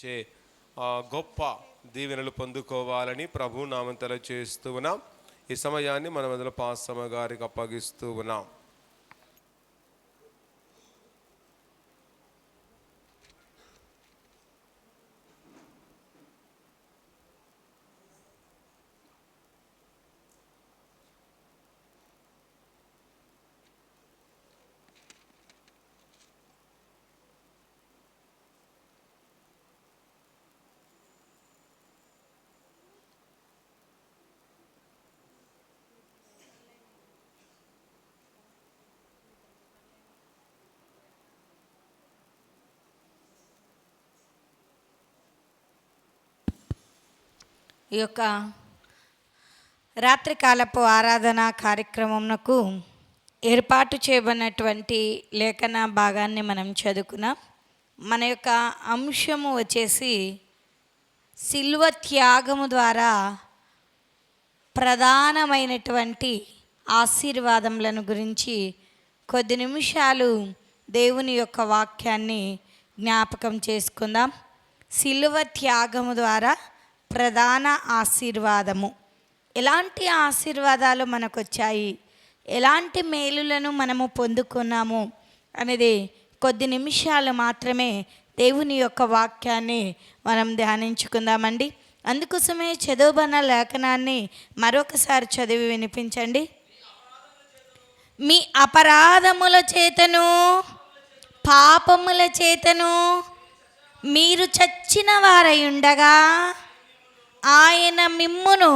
చే గొప్ప దీవెనలు పొందుకోవాలని ప్రభు నామంతల చేస్తూ ఉన్నాం. ఈ సమయాన్ని మన అందులో పాసమ్మ గారికి అప్పగిస్తూ ఉన్నాం. ఈ యొక్క రాత్రికాలపు ఆరాధన కార్యక్రమంకు ఏర్పాటు చేయబడినటువంటి లేఖన భాగాన్ని మనం చదువుకున్నాం. మన యొక్క అంశము వచ్చేసి సిల్వ త్యాగము ద్వారా ప్రధానమైనటువంటి ఆశీర్వాదములను గురించి కొద్ది నిమిషాలు దేవుని యొక్క వాక్యాన్ని జ్ఞాపకం చేసుకుందాం. శిల్వ త్యాగము ద్వారా ప్రధాన ఆశీర్వాదము. ఎలాంటి ఆశీర్వాదాలు మనకు వచ్చాయి ఎలాంటి మేలులను మనము పొందుకున్నాము? అనేది కొద్ది నిమిషాలు మాత్రమే దేవుని యొక్క వాక్యాన్ని మనం ధ్యానించుకుందామండి. అందుకోసమే చదువుబన్న లేఖనాన్ని మరొకసారి చదివి వినిపించండి. మీ అపరాధముల చేతను పాపముల చేతను మీరు చచ్చిన వారై ఉండగా ఆయన మిమ్మును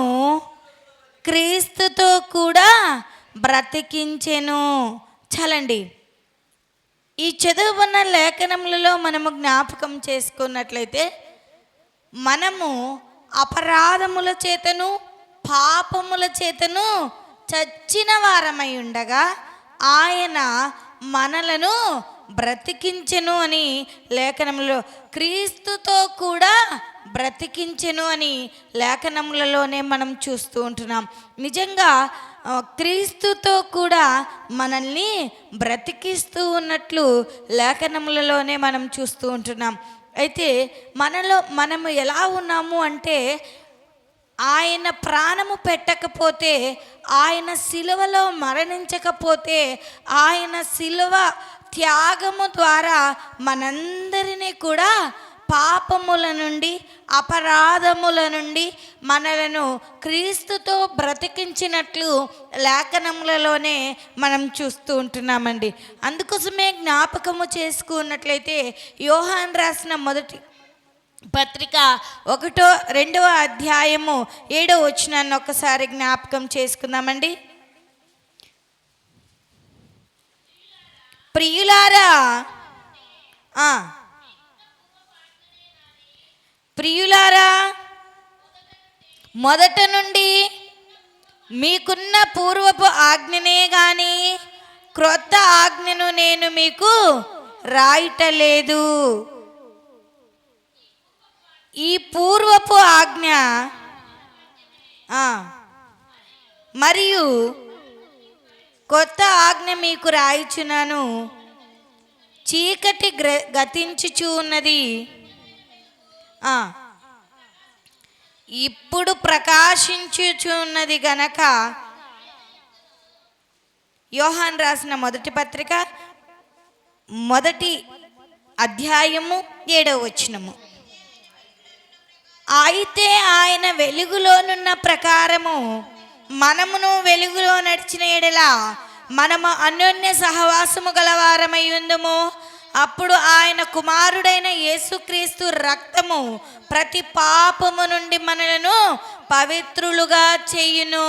క్రీస్తుతో కూడా బ్రతికించెను. చాలండి. ఈ చదువుకున్న లేఖనములలో మనము జ్ఞాపకం చేసుకున్నట్లయితే మనము అపరాధముల చేతను పాపముల చేతను చచ్చిన వారమై ఉండగా ఆయన మనలను బ్రతికించెను అని లేఖనంలో క్రీస్తుతో కూడా బ్రతికించెను అని లేఖనములలోనే మనం చూస్తూ ఉంటున్నాం. నిజంగా క్రీస్తుతో కూడా మనల్ని బ్రతికిస్తూ ఉన్నట్లు లేఖనములలోనే మనం చూస్తూ ఉంటున్నాం. అయితే మనలో మనము ఎలా ఉన్నాము అంటే ఆయన ప్రాణము పెట్టకపోతే ఆయన శిలువలో మరణించకపోతే ఆయన శిలువ త్యాగము ద్వారా మనందరినీ కూడా పాపముల నుండి అపరాధముల నుండి మనలను క్రీస్తుతో బ్రతికించినట్లు లేఖనములలోనే మనం చూస్తూ ఉంటున్నామండి. అందుకోసమే జ్ఞాపకము చేసుకున్నట్లయితే యోహాన్ రాసిన మొదటి పత్రిక ఒకటో రెండవ అధ్యాయము ఏడో వచ్చినాన్ని ఒకసారి జ్ఞాపకం చేసుకుందామండి. ప్రియులారా ప్రియులారా మొదట నుండి మీకున్న పూర్వపు ఆజ్ఞనే గాని క్రొత్త ఆజ్ఞను నేను మీకు రాయటలేదు. ఈ పూర్వపు ఆజ్ఞ మరియు కొత్త ఆజ్ఞ మీకు రాయిచున్నాను. చీకటి గ్ర గతించుచు ఉన్నది. ఇప్పుడు ప్రకాశించుచున్నది గనక యోహాన్ రాసిన మొదటి పత్రిక మొదటి అధ్యాయము ఏడవ వచనము. అయితే ఆయన వెలుగులోనున్న ప్రకారము మనమును వెలుగులో నడిచిన ఎడల మనము అన్యోన్య సహవాసము గలవారమై ఉందము. అప్పుడు ఆయన కుమారుడైన యేసుక్రీస్తు రక్తము ప్రతి పాపము నుండి మనలను పవిత్రులుగా చేయును.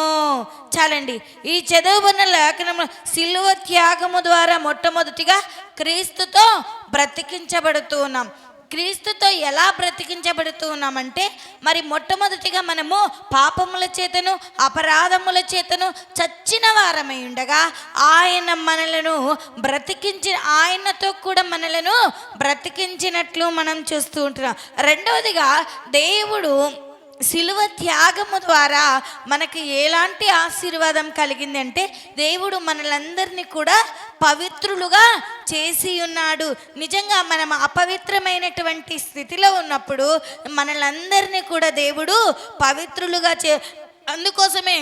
చాలండి. ఈ చదువుకున్న లేఖనము సిల్వ త్యాగము ద్వారా మొట్టమొదటిగా క్రీస్తుతో బ్రతికించబడుతున్నాం క్రీస్తుతో ఎలా బ్రతికించబడుతూ ఉన్నామంటే మరి మొట్టమొదటిగా మనము పాపముల చేతను అపరాధముల చేతను చచ్చిన వారమై ఉండగా ఆయన మనలను బ్రతికించి ఆయనతో కూడా మనలను బ్రతికించినట్లు మనం చూస్తూ ఉంటున్నాం. రెండవదిగా దేవుడు శిలువ త్యాగము ద్వారా మనకి ఎలాంటి ఆశీర్వాదం కలిగిందంటే దేవుడు మనలందరినీ కూడా పవిత్రులుగా చేసి ఉన్నాడు. నిజంగా మనం అపవిత్రమైనటువంటి స్థితిలో ఉన్నప్పుడు మనలందరినీ కూడా దేవుడు పవిత్రులుగా చే అందుకోసమే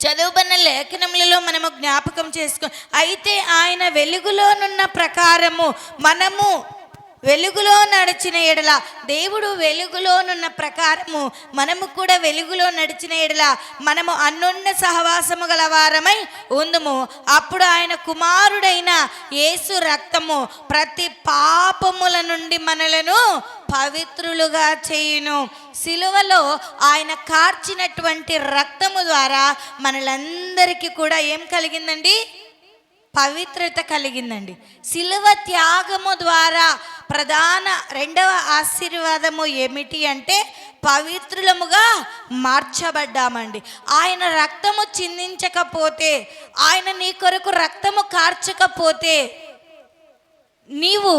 చదువుబడిన లేఖనములలో మనము జ్ఞాపకం చేసుకో అయితే ఆయన వెలుగులోనున్న ప్రకారము మనము వెలుగులో నడిచిన ఎడల దేవుడు వెలుగులోనున్న ప్రకారము మనము కూడా వెలుగులో నడిచిన ఎడల మనము అన్నున్న సహవాసము గల వారమై ఉందుము. అప్పుడు ఆయన కుమారుడైన యేసు రక్తము ప్రతి పాపముల నుండి మనలను పవిత్రులుగా చేయును. సిలువలో ఆయన కార్చినటువంటి రక్తము ద్వారా మనలందరికీ కూడా ఏం కలిగిందండి? పవిత్రత కలిగిందండి. శిలువ త్యాగము ద్వారా ప్రధాన రెండవ ఆశీర్వాదము ఏమిటి అంటే పవిత్రులముగా మార్చబడ్డామండి. ఆయన రక్తము చిందించకపోతే ఆయన నీ కొరకు రక్తము కార్చకపోతే నీవు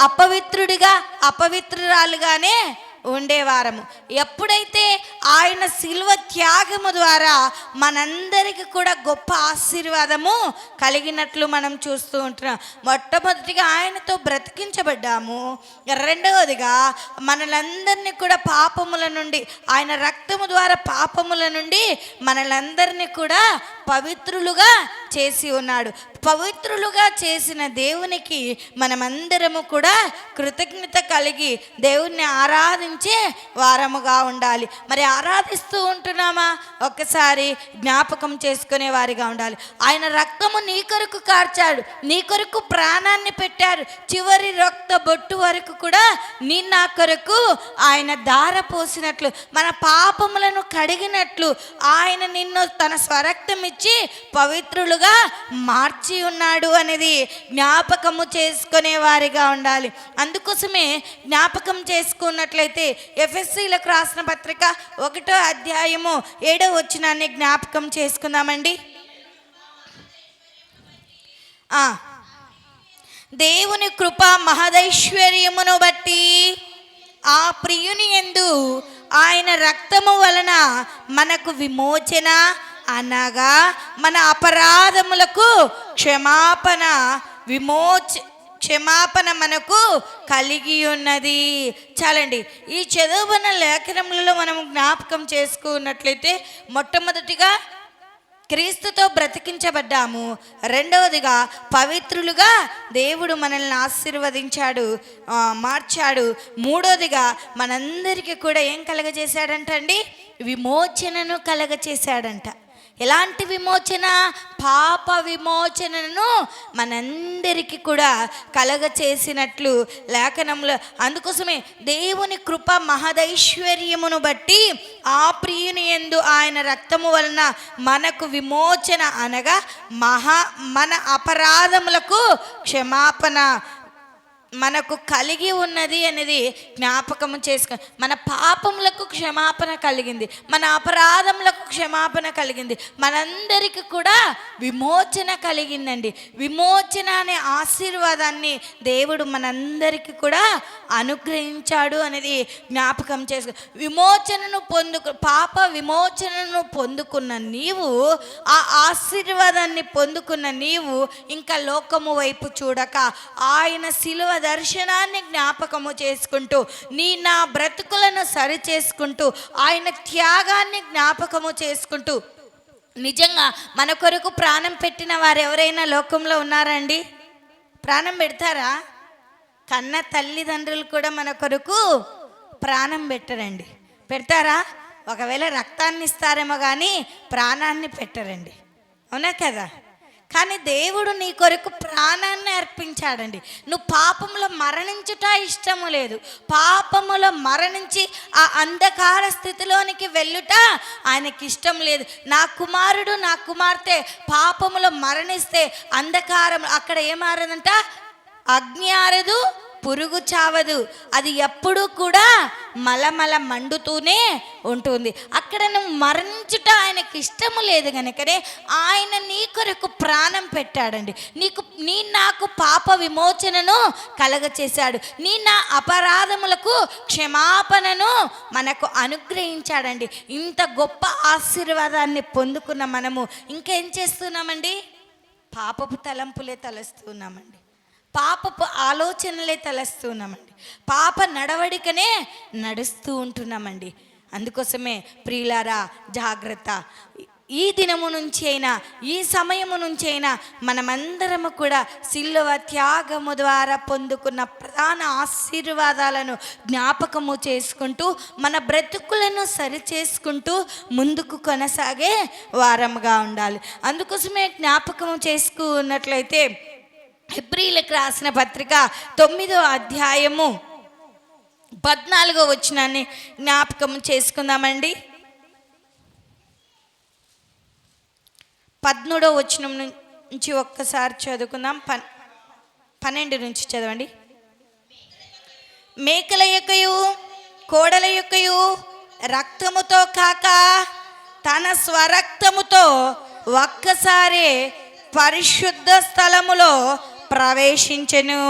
అపవిత్రుడిగా అపవిత్రురాలుగానే ఉండేవారము. ఎప్పుడైతే ఆయన శిల్వ త్యాగము ద్వారా మనందరికీ కూడా గొప్ప ఆశీర్వాదము కలిగినట్లు మనం చూస్తూ ఉంటున్నాం. మొట్టమొదటిగా ఆయనతో బ్రతికించబడ్డాము. రెండవదిగా మనలందరినీ కూడా పాపముల నుండి ఆయన రక్తము ద్వారా పాపముల నుండి మనలందరినీ కూడా పవిత్రులుగా చేసి ఉన్నాడు. పవిత్రులుగా చేసిన దేవునికి మనమందరము కూడా కృతజ్ఞత కలిగి దేవుణ్ణి ఆరాధించే వారముగా ఉండాలి. మరి ఆరాధిస్తూ ఉంటున్నామా? ఒక్కసారి జ్ఞాపకం చేసుకునే వారిగా ఉండాలి. ఆయన రక్తము నీ కొరకు కార్చాడు నీ కొరకు ప్రాణాన్ని పెట్టారు. చివరి రక్త బొట్టు వరకు కూడా నీ నా కొరకు ఆయన దార పోసినట్లు మన పాపములను కడిగినట్లు ఆయన నిన్ను తన స్వరక్తం ఇచ్చి పవిత్రులుగా మార్చి ఉన్నాడు అనేది జ్ఞాపకము చేసుకునే వారిగా ఉండాలి. అందుకోసమే జ్ఞాపకం చేసుకున్నట్లయితే ఎఫ్ఎస్సీలకు రాసిన పత్రిక ఒకటో అధ్యాయము ఏడో వచ్చినాన్ని జ్ఞాపకం చేసుకుందామండి. దేవుని కృప మహదైశ్వర్యమును బట్టి ఆ ప్రియుని ఎందు ఆయన రక్తము వలన మనకు విమోచన అనగా మన అపరాధములకు క్షమాపణ విమోచ క్షమాపణ మనకు కలిగి ఉన్నది. చాలండి. ఈ చదువున లేఖనములలో మనం జ్ఞాపకం చేసుకున్నట్లయితే మొట్టమొదటిగా క్రీస్తుతో బ్రతికించబడ్డాము. రెండవదిగా పవిత్రులుగా దేవుడు మనల్ని ఆశీర్వదించాడు మార్చాడు. మూడవదిగా మనందరికీ కూడా ఏం కలగజేశాడంటండి? విమోచనను కలగజేశాడంట ఎలాంటి విమోచన? పాప విమోచనను మనందరికీ కూడా కలగ చేసినట్లు లేఖనంలో. అందుకోసమే దేవుని కృప మహదైశ్వర్యమును బట్టి ఆ ప్రియుని ఎందు ఆయన రక్తము వలన మనకు విమోచన అనగా మహా మన అపరాధములకు క్షమాపణ మనకు కలిగి ఉన్నది అనేది జ్ఞాపకము చేసుకు మన పాపములకు క్షమాపణ కలిగింది. మన అపరాధములకు క్షమాపణ కలిగింది. మనందరికీ కూడా విమోచన కలిగిందండి. విమోచన అనే ఆశీర్వాదాన్ని దేవుడు మనందరికీ కూడా అనుగ్రహించాడు అనేది జ్ఞాపకం చేసుకు విమోచనను పొందుకు పాప విమోచనను పొందుకున్న నీవు ఆ ఆశీర్వాదాన్ని పొందుకున్న నీవు ఇంకా లోకము వైపు చూడక ఆయన శిలువ దర్శనాన్ని జ్ఞాపకము చేసుకుంటూ నీ నా బ్రతుకులను సరి చేసుకుంటూ ఆయన త్యాగాన్ని జ్ఞాపకము చేసుకుంటూ. నిజంగా మన కొరకు ప్రాణం పెట్టిన వారు ఎవరైనా లోకంలో ఉన్నారండి? ప్రాణం పెడతారా? కన్న తల్లిదండ్రులు కూడా మన కొరకు ప్రాణం పెట్టరండి. పెడతారా? ఒకవేళ రక్తాన్ని ఇస్తారేమో కానీ ప్రాణాన్ని పెట్టరండి. అవునా కదా? కానీ దేవుడు నీ కొరకు ప్రాణాన్ని అర్పించాడండి. నువ్వు పాపంలో మరణించుట ఇష్టము లేదు. పాపములో మరణించి ఆ అంధకార స్థితిలోనికి వెళ్ళుట ఆయనకి ఇష్టం లేదు. నా కుమారుడు నా కుమార్తె పాపములో మరణిస్తే అంధకారం అక్కడ ఏమారదంట? అగ్ని ఆరదు పురుగు చావదు. అది ఎప్పుడూ కూడా మలమల మండుతూనే ఉంటుంది. అక్కడ నువ్వు మరణించుట ఆయనకి ఇష్టము లేదు కనుకనే ఆయన నీ కొరకు ప్రాణం పెట్టాడండి. నీకు నీ నాకు పాప విమోచనను కలగచేశాడు. నీ నా అపరాధములకు క్షమాపణను మనకు అనుగ్రహించాడండి. ఇంత గొప్ప ఆశీర్వాదాన్ని పొందుకున్న మనము ఇంకేం చేస్తున్నామండి? పాపపు తలంపులే తలస్తున్నామండి. పాపపు ఆలోచనలే తలస్తున్నామండి. పాప నడవడికనే నడుస్తూ ఉంటున్నామండి. అందుకోసమే ప్రియులారా జాగ్రత్త. ఈ దినము నుంచి అయినా ఈ సమయము నుంచి అయినా మనమందరము కూడా సిల్లువ త్యాగము ద్వారా పొందుకున్న ప్రధాన ఆశీర్వాదాలను జ్ఞాపకము చేసుకుంటూ మన బ్రతుకులను సరి చేసుకుంటూ ముందుకు కొనసాగే వారముగా ఉండాలి. అందుకోసమే జ్ఞాపకము చేసుకున్నట్లయితే ఎప్రిల్కి రాసిన పత్రిక తొమ్మిదో అధ్యాయము పద్నాలుగో వచ్చినాన్ని జ్ఞాపకం చేసుకుందామండి. పద్మూడో వచనం నుంచి ఒక్కసారి చదువుకుందాం. పన్ పన్నెండు నుంచి చదవండి. మేకల యొక్కయు కోడల యొక్కయు రక్తముతో కాక తన స్వరక్తముతో ఒక్కసారి పరిశుద్ధ స్థలములో ప్రవేశించెను.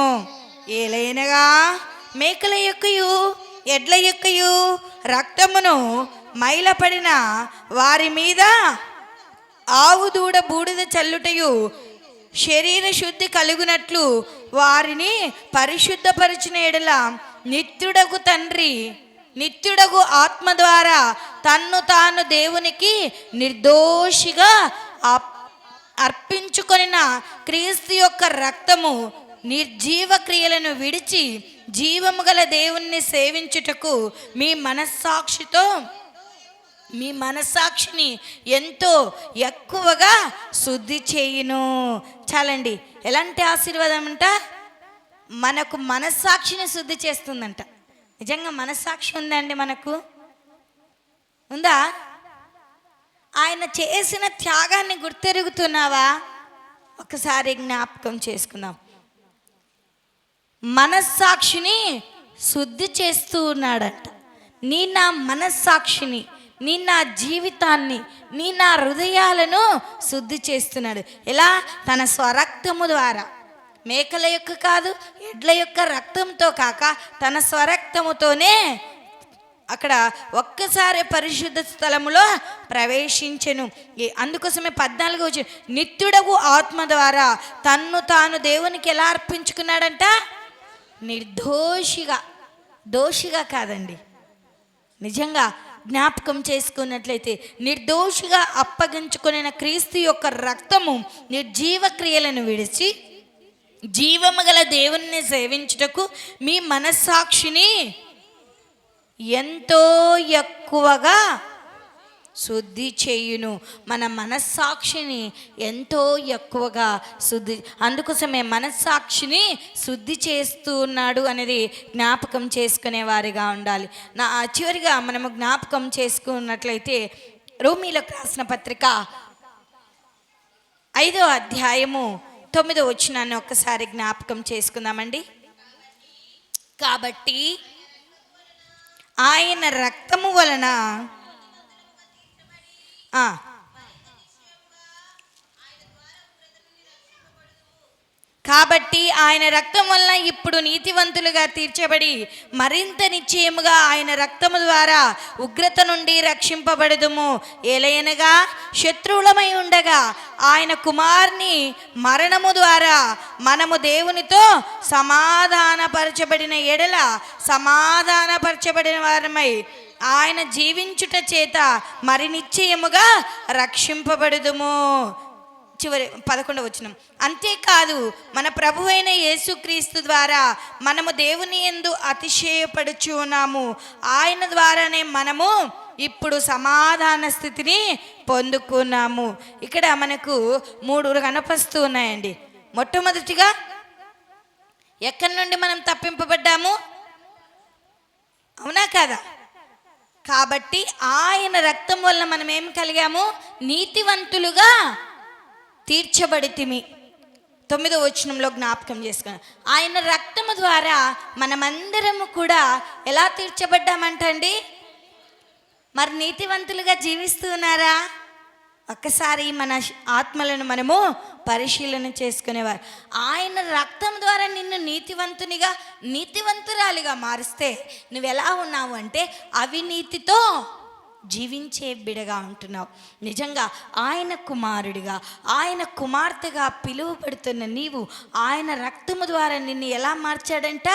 ఏలైనగా మేకల యొక్కయు ఎడ్ల యొక్కయు రక్తమును మైలపడిన వారి మీద ఆవు దూడ బూడిద చల్లుటయు శరీర శుద్ధి కలుగునట్లు వారిని పరిశుద్ధపరిచిన ఎడల నిత్యుడకు తండ్రి నిత్యుడకు ఆత్మ ద్వారా తన్ను తాను దేవునికి నిర్దోషిగా అప్ప అర్పించుకొనిన క్రీస్తు యొక్క రక్తము నిర్జీవ క్రియలను విడిచి జీవము గల దేవుణ్ణి సేవించుటకు మీ మనస్సాక్షితో మీ మనసాక్షిని ఎంతో ఎక్కువగా శుద్ధి చేయును. చాలండి. ఎలాంటి ఆశీర్వాదం అంట? మనకు మనస్సాక్షిని శుద్ధి చేస్తుందంట. నిజంగా మనస్సాక్షి ఉందండి మనకు? ఉందా? ఆయన చేసిన త్యాగాన్ని గుర్తెరుగుతున్నావా? ఒకసారి జ్ఞాపకం చేసుకుందాం. మనస్సాక్షిని శుద్ధి చేస్తూ ఉన్నాడంట. నీ నా మనస్సాక్షిని నీ నా జీవితాన్ని నీ నా హృదయాలను శుద్ధి చేస్తున్నాడు. ఎలా? తన స్వరక్తము ద్వారా. మేకల యొక్క కాదు ఎడ్ల యొక్క రక్తంతో కాక తన స్వరక్తముతోనే అక్కడ ఒక్కసారి పరిశుద్ధ స్థలములో ప్రవేశించెను. అందుకోసమే పద్నాలుగు వచ్చి నిత్యుడగు ఆత్మ ద్వారా తన్ను తాను దేవునికి ఎలా అర్పించుకున్నాడంట? నిర్దోషిగా. దోషిగా కాదండి. నిజంగా జ్ఞాపకం చేసుకున్నట్లయితే నిర్దోషిగా అప్పగించుకున్న క్రీస్తు యొక్క రక్తము నిర్జీవ క్రియలను విడిచి జీవము గల దేవుణ్ణి సేవించుటకు మీ మనస్సాక్షిని ఎంతో ఎక్కువగా శుద్ధి చేయును. మన మనస్సాక్షిని ఎంతో ఎక్కువగా శుద్ధి అందుకోసమే మనస్సాక్షిని శుద్ధి చేస్తూ ఉన్నాడు అనేది జ్ఞాపకం చేసుకునే వారిగా ఉండాలి. నా చివరిగా మనము జ్ఞాపకం చేసుకున్నట్లయితే రూమీలో రాసిన పత్రిక ఐదో అధ్యాయము తొమ్మిదో వచ్చినాన్ని ఒక్కసారి జ్ఞాపకం చేసుకుందామండి. కాబట్టి ఆయన రక్తము వలన కాబట్టి ఆయన రక్తం వలన ఇప్పుడు నీతివంతులుగా తీర్చబడి మరింత నిశ్చయముగా ఆయన రక్తము ద్వారా ఉగ్రత నుండి రక్షింపబడదుము. ఏలయనగా శత్రువులమై ఉండగా ఆయన కుమార్ని మరణము ద్వారా మనము దేవునితో సమాధానపరచబడిన ఎడల సమాధానపరచబడిన వారమై ఆయన జీవించుట చేత మరి నిశ్చయముగా రక్షింపబడదుము. చివరి పదకొండవ వచనం. అంతేకాదు మన ప్రభు అయిన యేసుక్రీస్తు ద్వారా మనము దేవుని ఎందు అతిశయపడుచు ఉన్నాము ఆయన ద్వారానే మనము ఇప్పుడు సమాధాన స్థితిని పొందుకున్నాము. ఇక్కడ మనకు మూడు కనపస్తూ ఉన్నాయండి. మొట్టమొదటిగా ఎక్కడి నుండి మనం తప్పింపబడ్డాము? అవునా కదా? కాబట్టి ఆయన రక్తం వల్ల మనం ఏం కలిగాము? నీతివంతులుగా తీర్చబడితిమి. తొమ్మిదో వచనంలో జ్ఞాపకం చేసుకున్నాం ఆయన రక్తము ద్వారా మనమందరము కూడా ఎలా తీర్చబడ్డామంటండి? మరి నీతివంతులుగా జీవిస్తున్నారా ఒక్కసారి మన ఆత్మలను మనము పరిశీలన చేసుకునేవారు. ఆయన రక్తం ద్వారా నిన్ను నీతివంతునిగా నీతివంతురాలిగా మారిస్తే నువ్వు ఎలా ఉన్నావు అంటే అవినీతితో జీవించే బిడగా ఉంటున్నావు. నిజంగా ఆయన కుమారుడిగా ఆయన కుమార్తెగా పిలువబడుతున్న నీవు ఆయన రక్తము ద్వారా నిన్ను ఎలా మార్చాడంట?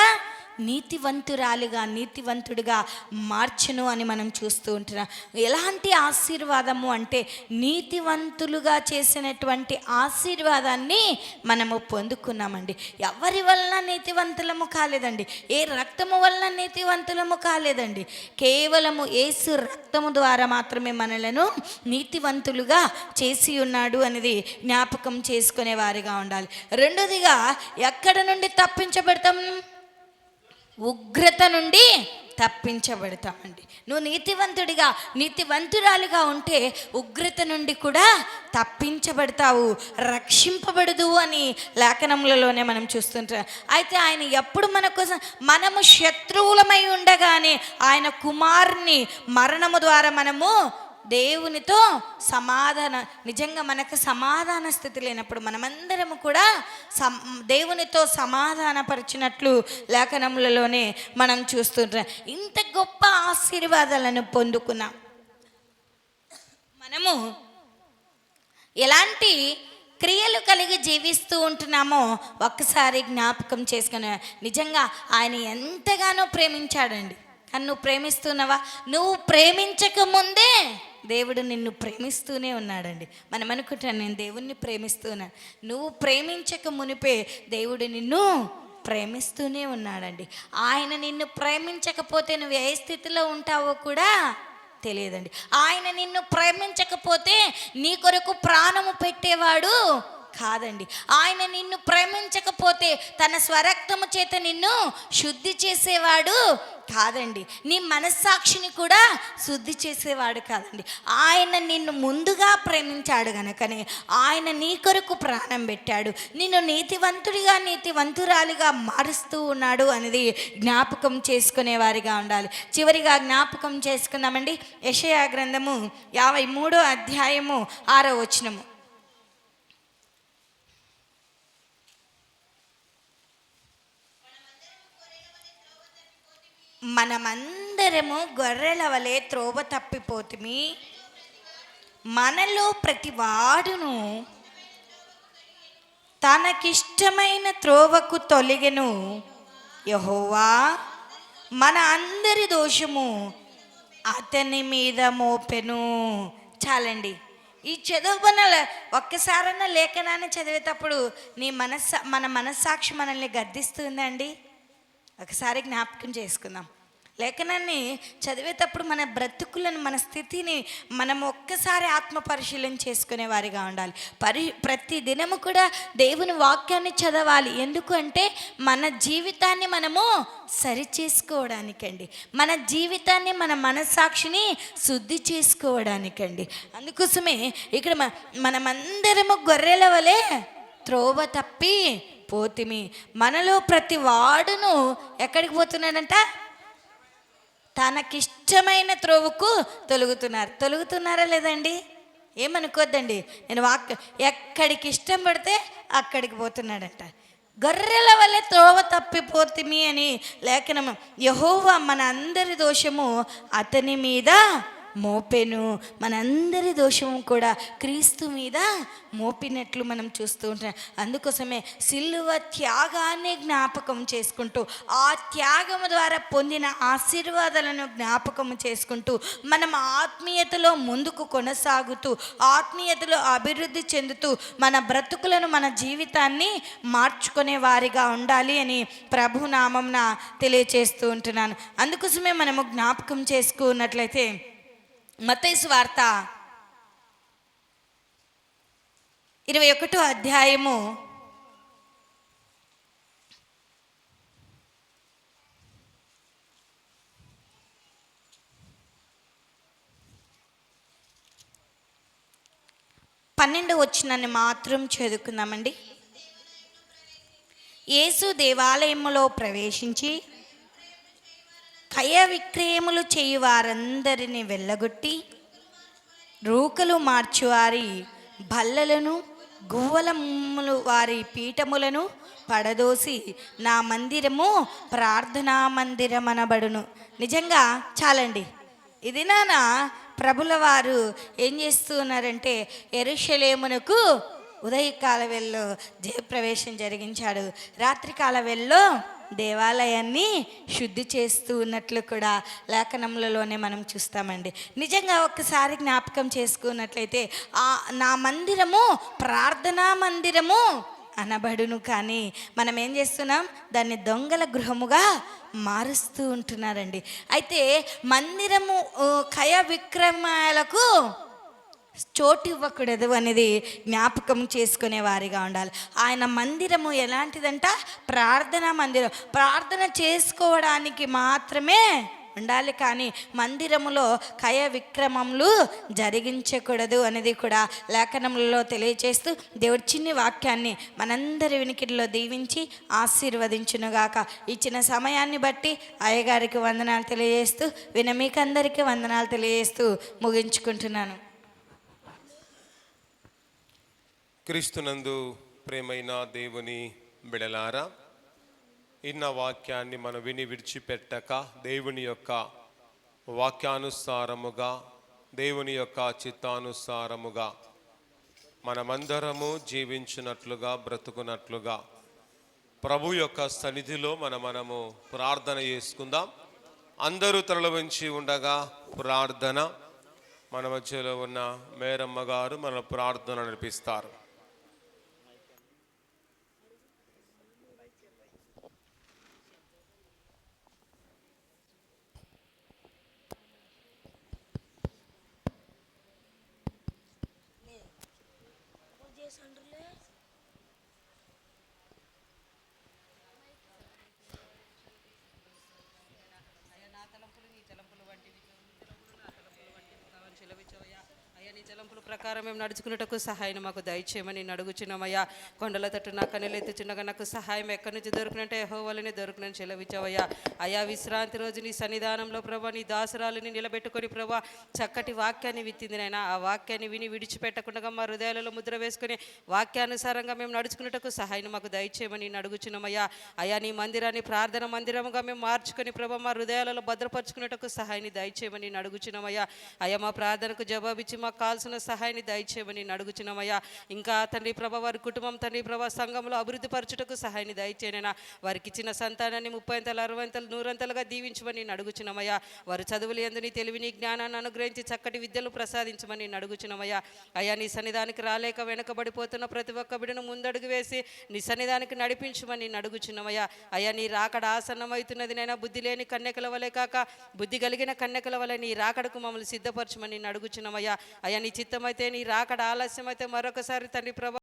నీతివంతురాలుగా నీతివంతుడిగా మార్చును అని మనం చూస్తూ ఉంటున్నాం. ఎలాంటి ఆశీర్వాదము అంటే నీతివంతులుగా చేసినటువంటి ఆశీర్వాదాన్ని మనము పొందుకున్నామండి. ఎవరి వలన నీతివంతులము కాలేదండి? ఏ రక్తము వలన నీతివంతులము కాలేదండి. కేవలము ఏసు రక్తము ద్వారా మాత్రమే మనలను నీతివంతులుగా చేసి ఉన్నాడు అనేది జ్ఞాపకం చేసుకునే వారిగా ఉండాలి. రెండోదిగా ఎక్కడ నుండి తప్పించబడతాం? ఉగ్రత నుండి తప్పించబడతామండి. నువ్వు నీతివంతుడిగా నీతివంతురాలుగా ఉంటే ఉగ్రత నుండి కూడా తప్పించబడతావు రక్షింపబడదు అని లేఖనములలోనే మనం చూస్తుంటాం. అయితే ఆయన ఎప్పుడు మన కోసం మనము శత్రువులమై ఉండగానే ఆయన కుమారుని మరణము ద్వారా మనము దేవునితో సమాధాన నిజంగా మనకు సమాధాన స్థితి లేనప్పుడు మనమందరము కూడా సం దేవునితో సమాధానపరిచినట్లు లేఖనములలోనే మనం చూస్తుంటాం ఇంత గొప్ప ఆశీర్వాదాలను పొందుకున్నాం. మనము ఎలాంటి క్రియలు కలిగి జీవిస్తూ ఉంటున్నామో ఒక్కసారి జ్ఞాపకం చేసుకుని నిజంగా ఆయన ఎంతగానో ప్రేమించాడండి. కానీ నువ్వు ప్రేమిస్తున్నావా? నువ్వు ప్రేమించక ముందే దేవుడు నిన్ను ప్రేమిస్తూనే ఉన్నాడండి. మనం అనుకుంటాను నేను దేవుణ్ణి ప్రేమిస్తున్నాను నువ్వు ప్రేమించక మునిపే దేవుడు నిన్ను ప్రేమిస్తూనే ఉన్నాడండి. ఆయన నిన్ను ప్రేమించకపోతే నువ్వు ఏ స్థితిలో ఉంటావో కూడా తెలియదండి. ఆయన నిన్ను ప్రేమించకపోతే నీ కొరకు ప్రాణము పెట్టేవాడు కాదండి. ఆయన నిన్ను ప్రేమించకపోతే తన స్వరక్తము చేత నిన్ను శుద్ధి చేసేవాడు కాదండి. నీ మనస్సాక్షిని కూడా శుద్ధి చేసేవాడు కాదండి. ఆయన నిన్ను ముందుగా ప్రేమించాడు గనకనే. ఆయన నీ కొరకు ప్రాణం పెట్టాడు. నిన్ను నీతివంతుడిగా నీతివంతురాలిగా మారుస్తూ ఉన్నాడు అనేది జ్ఞాపకం చేసుకునే వారిగా ఉండాలి. చివరిగా జ్ఞాపకం చేసుకుందామండి. యషయా గ్రంథము యాభై మూడో అధ్యాయము ఆరో వచనము. మనమందరము గొర్రెల వలె త్రోవ తప్పిపోతుమి. మనలో ప్రతి వాడును తనకిష్టమైన త్రోవకు తొలిగెను. యహోవా మన అందరి దోషము అతని మీద మోపెను. చాలండి. ఈ చదువుకున్న ఒక్కసారన్నా లేఖనాన్ని చదివేటప్పుడు నీ మనస్సా మన మనస్సాక్షి మనల్ని గద్దిస్తుందండి? ఒకసారి జ్ఞాపకం చేసుకుందాం. లేఖనాన్ని చదివేటప్పుడు మన బ్రతుకులను మన స్థితిని మనం ఒక్కసారి ఆత్మ పరిశీలన చేసుకునే వారిగా ఉండాలి. పరి ప్రతి దినము కూడా దేవుని వాక్యాన్ని చదవాలి. ఎందుకంటే మన జీవితాన్ని మనము సరి చేసుకోవడానికండి మన జీవితాన్ని మన మనస్సాక్షిని శుద్ధి చేసుకోవడానికండి. అందుకోసమే ఇక్కడ మనమందరము గొర్రెల వలె త్రోవ తప్పి పోతిమి. మనలో ప్రతి వాడును ఎక్కడికి పోతున్నాడంట? తనకిష్టమైన త్రోవుకు తొలుగుతున్నారు. తొలుగుతున్నారా లేదండి? ఏమనుకోద్దండి? నేను వాక్ ఎక్కడికి ఇష్టం పడితే అక్కడికి పోతున్నాడంట. గొర్రెల వల్ల త్రోవ తప్పిపోతిమి అని లేఖనము. యహోవా మన అందరి దోషము అతని మీద మోపెను. మనందరి దోషము కూడా క్రీస్తు మీద మోపినట్లు మనం చూస్తూ ఉంటాం అందుకోసమే సిల్లువ త్యాగాన్ని జ్ఞాపకం చేసుకుంటూ ఆ త్యాగము ద్వారా పొందిన ఆశీర్వాదాలను జ్ఞాపకం చేసుకుంటూ మనం ఆత్మీయతలో ముందుకు కొనసాగుతూ ఆత్మీయతలో అభివృద్ధి చెందుతూ మన బ్రతుకులను మన జీవితాన్ని మార్చుకునే వారిగా ఉండాలి అని ప్రభునామంన తెలియచేస్తూ ఉంటున్నాను. అందుకోసమే మనము జ్ఞాపకం చేసుకున్నట్లయితే మతేసు వార్త ఇరవై ఒకటో అధ్యాయము. పన్నెండు వచ్చినని మాత్రం చదువుకుందామండి. యేసు దేవాలయములో ప్రవేశించి క్రయ విక్రయములు చేయు వారందరిని వెళ్ళగొట్టి రూకలు మార్చువారి బల్లలను గువ్వలములు వారి పీఠములను పడదోసి నా మందిరము ప్రార్థనా మందిరమనబడును. నిజంగా చాలండి. ఇది నాన్న ప్రభుల వారు ఏం చేస్తున్నారంటే ఎరుషలేమునకు ఉదయకాల వెళ్ళలో జయప్రవేశం జరిగించాడు. రాత్రికాల వెళ్ళలో దేవాలయాన్ని శుద్ధి చేస్తూ ఉన్నట్లు కూడా లేఖనములలోనే మనం చూస్తామండి. నిజంగా ఒక్కసారి జ్ఞాపకం చేసుకున్నట్లయితే ఆ నా మందిరము ప్రార్థనా మందిరము అనబడును కానీ మనం ఏం చేస్తున్నాం? దాన్ని దొంగల గృహముగా మారుస్తూ ఉంటున్నారండి. అయితే మందిరము ఓ, కయ విక్రమాలకు చోటు ఇవ్వకూడదు అనేది జ్ఞాపకం చేసుకునే వారిగా ఉండాలి. ఆయన మందిరము ఎలాంటిదంట? ప్రార్థన మందిరం. ప్రార్థన చేసుకోవడానికి మాత్రమే ఉండాలి కానీ మందిరములో కయ విక్రమములు జరిగించకూడదు అనేది కూడా లేఖనములలో తెలియజేస్తూ దేవుడి చిన్ని వాక్యాన్ని మనందరి వినికిడిలో దీవించి ఆశీర్వదించునుగాక. ఇచ్చిన సమయాన్ని బట్టి అయ్యగారికి వందనాలు తెలియజేస్తూ వినమీకందరికీ వందనాలు తెలియజేస్తూ ముగించుకుంటున్నాను. క్రీస్తునందు ప్రేమైన దేవుని బిడలారా ఇన్న వాక్యాన్ని మనం విని విడిచిపెట్టక దేవుని యొక్క వాక్యానుసారముగా దేవుని యొక్క చిత్తానుసారముగా మనమందరము జీవించినట్లుగా బ్రతుకున్నట్లుగా ప్రభు యొక్క సన్నిధిలో మన మనము ప్రార్థన చేసుకుందాం. అందరూ తరలి వంచి ఉండగా ప్రార్థన. మన మధ్యలో ఉన్న మేరమ్మ గారు మన ప్రార్థన నడిపిస్తారు. అయ్యా నీ తలంపుల ప్రకారం మేము నడుచుకున్నటకు సహాయం మాకు దయచేయమని నడుగుచున్నామయ్యా కొండల తట్టు నా కన్నులు ఎత్తుచున్నగా నాకు సహాయం ఎక్కడి నుంచి దొరికినట్టే యెహోవాలని దొరికినని చెలవిచ్చావయ్యా అయా విశ్రాంతి రోజు నీ సన్నిధానంలో ప్రభా నీ దాసరాలని నిలబెట్టుకొని ప్రభా చక్కటి వాక్యాన్ని విత్తింది నాయన. ఆ వాక్యాన్ని విని విడిచిపెట్టకుండా మా హృదయాలలో ముద్ర వేసుకుని వాక్యానుసారంగా మేము నడుచుకున్నటకు సహాయం మాకు దయచేయమని నడుగుచున్నామయ్యా అయా నీ మందిరాన్ని ప్రార్థన మందిరముగా మేము మార్చుకొని ప్రభా మా హృదయాలలో భద్రపరుచుకున్నటకు సహాయాన్ని దయచేయమని నడుగుచున్నామయ్యా అయ్యా మా ప్రార్థనకు జవాబిచ్చి మాకు కావాల్సిన సహాయాన్ని దయచేయమని నేను అడుగుచున్నామయ్యా. ఇంకా తండ్రి ప్రభ వారి కుటుంబం తండ్రి ప్రభ సంఘంలో అభివృద్ధి పరచుటకు సహాయాన్ని దయచేయనైనా. వారికి ఇచ్చిన సంతానాన్ని ముప్పై అంతలు అరవై అంతలు నూరంతలుగా దీవించమని నేను అడుగుచున్నామయ్యా. వారు చదువులు ఎందుని తెలివిని జ్ఞానాన్ని అనుగ్రహించి చక్కటి విద్యలు ప్రసాదించమని నేను అడుగుచున్నామయ్యా. అయ్యా నీ సన్నిధానికి రాలేక వెనుకబడిపోతున్న ప్రతి ఒక్క బిడను ముందడుగు వేసి నీ సన్నిధానికి నడిపించమని నేను అడుగుచున్నామయ్యా. అయ్యా నీ రాకడ ఆసన్నమవుతున్నది నైనా బుద్ధి లేని కన్యకల వలె కాక బుద్ధి కలిగిన కన్యకల వలె నీ రాకడకు మమ్మల్ని సిద్ధపరచమని నేను అయ్యా అయ్యా నీ చిత్తమైతే నీ రాకడ ఆలస్యమైతే మరొకసారి తండ్రి ప్రభా